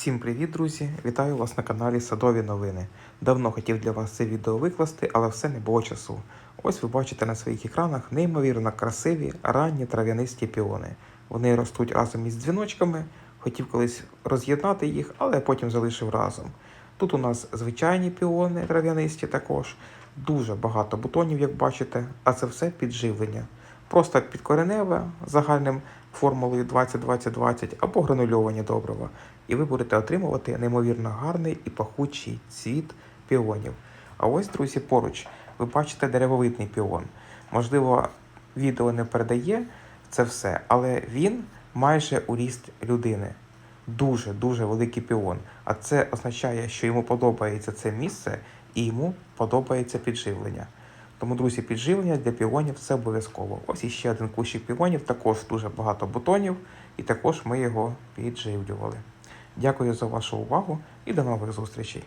Всім привіт, друзі! Вітаю вас на каналі Садові новини. Давно хотів для вас це відео викласти, але все не було часу. Ось ви бачите на своїх екранах неймовірно красиві ранні трав'янисті піони. Вони ростуть разом із дзвіночками. Хотів колись роз'єднати їх, але потім залишив разом. Тут у нас звичайні піони трав'янисті також, дуже багато бутонів, як бачите, а це все підживлення. Просто підкореневе загальним формулою 20-20-20 або гранульовані добрива. І ви будете отримувати неймовірно гарний і пахучий цвіт піонів. А ось, друзі, поруч ви бачите деревовидний піон. Можливо, відео не передає це все, але він майже у ріст людини. Дуже дуже великий піон. А це означає, що йому подобається це місце і йому подобається підживлення. Тому, друзі, підживлення для піонів це обов'язково. Ось іще один кущик піонів, також дуже багато бутонів, і також ми його підживлювали. Дякую за вашу увагу і до нових зустрічей.